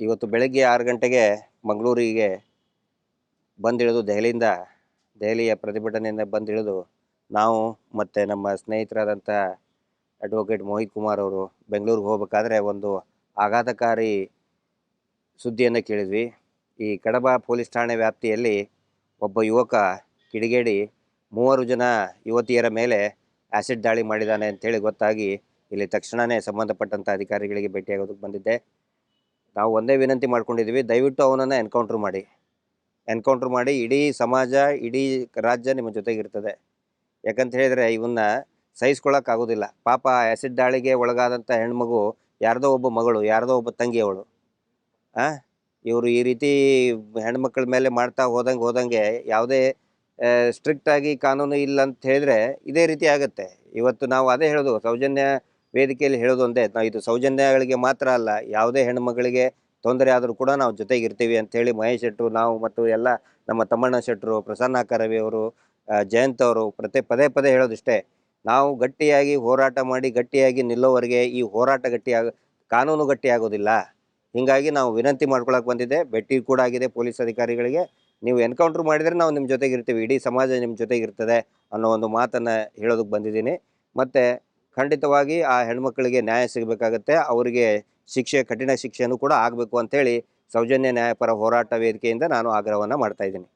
ಇವತ್ತು ಬೆಳಗ್ಗೆ ಆರು ಗಂಟೆಗೆ ಮಂಗಳೂರಿಗೆ ಬಂದಿಳಿದು ದೆಹಲಿಯಿಂದ, ದೆಹಲಿಯ ಪ್ರತಿಭಟನೆಯಿಂದ ಬಂದಿಳಿದು ನಾವು ಮತ್ತು ನಮ್ಮ ಸ್ನೇಹಿತರಾದಂಥ ಅಡ್ವೊಕೇಟ್ ಮೋಹಿತ್ ಕುಮಾರ್ ಅವರು ಬೆಂಗಳೂರಿಗೆ ಹೋಗಬೇಕಾದ್ರೆ ಒಂದು ಆಘಾತಕಾರಿ ಸುದ್ದಿಯನ್ನು ಕೇಳಿದ್ವಿ. ಈ ಕಡಬ ಪೊಲೀಸ್ ಠಾಣೆ ವ್ಯಾಪ್ತಿಯಲ್ಲಿ ಒಬ್ಬ ಯುವಕ ಕಿಡಿಗೇಡಿ ಮೂವರು ಜನ ಯುವತಿಯರ ಮೇಲೆ ಆ್ಯಸಿಡ್ ದಾಳಿ ಮಾಡಿದ್ದಾನೆ ಅಂತೇಳಿ ಗೊತ್ತಾಗಿ ಇಲ್ಲಿ ತಕ್ಷಣವೇ ಸಂಬಂಧಪಟ್ಟಂಥ ಅಧಿಕಾರಿಗಳಿಗೆ ಭೇಟಿಯಾಗೋದಕ್ಕೆ ಬಂದಿದ್ದೆ. ನಾವು ಒಂದೇ ವಿನಂತಿ ಮಾಡ್ಕೊಂಡಿದ್ದೀವಿ, ದಯವಿಟ್ಟು ಅವನನ್ನು ಎನ್ಕೌಂಟ್ರ್ ಮಾಡಿ. ಎನ್ಕೌಂಟ್ರ್ ಮಾಡಿ, ಇಡೀ ಸಮಾಜ, ಇಡೀ ರಾಜ್ಯ ನಿಮ್ಮ ಜೊತೆಗಿರ್ತದೆ ಯಾಕಂತ ಹೇಳಿದರೆ ಇವನ್ನ ಸಹಿಸ್ಕೊಳ್ಳೋಕ್ಕಾಗೋದಿಲ್ಲ ಪಾಪ ಆ್ಯಸಿಡ್ ದಾಳಿಗೆ ಒಳಗಾದಂಥ ಹೆಣ್ಮಗು ಯಾರದೋ ಒಬ್ಬ ಮಗಳು, ಯಾರದೋ ಒಬ್ಬ ತಂಗಿ ಅವಳು ಆ? ಇವರು ಈ ರೀತಿ ಹೆಣ್ಮಕ್ಳ ಮೇಲೆ ಮಾಡ್ತಾ ಹೋದಂಗೆ ಹೋದಂಗೆ ಯಾವುದೇ ಸ್ಟ್ರಿಕ್ಟಾಗಿ ಕಾನೂನು ಇಲ್ಲ ಅಂತ ಹೇಳಿದ್ರೆ ಇದೇ ರೀತಿ ಆಗುತ್ತೆ. ಇವತ್ತು ನಾವು ಅದೇ ಹೇಳೋದು, ಸೌಜನ್ಯ ವೇದಿಕೆಯಲ್ಲಿ ಹೇಳೋದೊಂದೇ ನಾವು ಇದು ಸೌಜನ್ಯಗಳಿಗೆ ಮಾತ್ರ ಅಲ್ಲ, ಯಾವುದೇ ಹೆಣ್ಮಗಳಿಗೆ ತೊಂದರೆ ಆದರೂ ಕೂಡ ನಾವು ಜೊತೆಗಿರ್ತೀವಿ ಅಂತೇಳಿ ಮಹೇಶ್ ಶೆಟ್ಟರು ನಾವು ಮತ್ತು ಎಲ್ಲ ನಮ್ಮ ತಮ್ಮಣ್ಣ ಶೆಟ್ಟರು ಪ್ರಸನ್ನ ಕರವಿ ಅವರು ಜಯಂತ್ ಅವರು ಪ್ರತಿ ಪದೇ ಪದೇ ಹೇಳೋದಿಷ್ಟೇ, ನಾವು ಗಟ್ಟಿಯಾಗಿ ಹೋರಾಟ ಮಾಡಿ ಗಟ್ಟಿಯಾಗಿ ನಿಲ್ಲೋವರೆಗೆ ಈ ಹೋರಾಟ ಗಟ್ಟಿಯಾಗ ಕಾನೂನು ಗಟ್ಟಿಯಾಗೋದಿಲ್ಲ ಹೀಗಾಗಿ ನಾವು ವಿನಂತಿ ಮಾಡ್ಕೊಳಕ್ಕೆ ಬಂದಿದೆ ಭೇಟಿ ಕೂಡ ಆಗಿದೆ ಪೊಲೀಸ್ ಅಧಿಕಾರಿಗಳಿಗೆ. ನೀವು ಎನ್ಕೌಂಟ್ರ್ ಮಾಡಿದರೆ ನಾವು ನಿಮ್ಮ ಜೊತೆಗಿರ್ತೀವಿ, ಇಡೀ ಸಮಾಜ ನಿಮ್ಮ ಜೊತೆಗಿರ್ತದೆ ಅನ್ನೋ ಒಂದು ಮಾತನ್ನು ಹೇಳೋದಕ್ಕೆ ಬಂದಿದ್ದೀನಿ. ಮತ್ತು ಖಂಡಿತವಾಗಿ ಆ ಹೆಣ್ಮಕ್ಳಿಗೆ ನ್ಯಾಯ ಸಿಗಬೇಕಾಗತ್ತೆ. ಅವರಿಗೆ ಶಿಕ್ಷೆ, ಕಠಿಣ ಶಿಕ್ಷೆನೂ ಕೂಡ ಆಗಬೇಕು ಅಂತೇಳಿ ಸೌಜನ್ಯ ನ್ಯಾಯಪರ ಹೋರಾಟ ವೇದಿಕೆಯಿಂದ ನಾನು ಆಗ್ರಹವನ್ನು ಮಾಡ್ತಾ ಇದ್ದೀನಿ.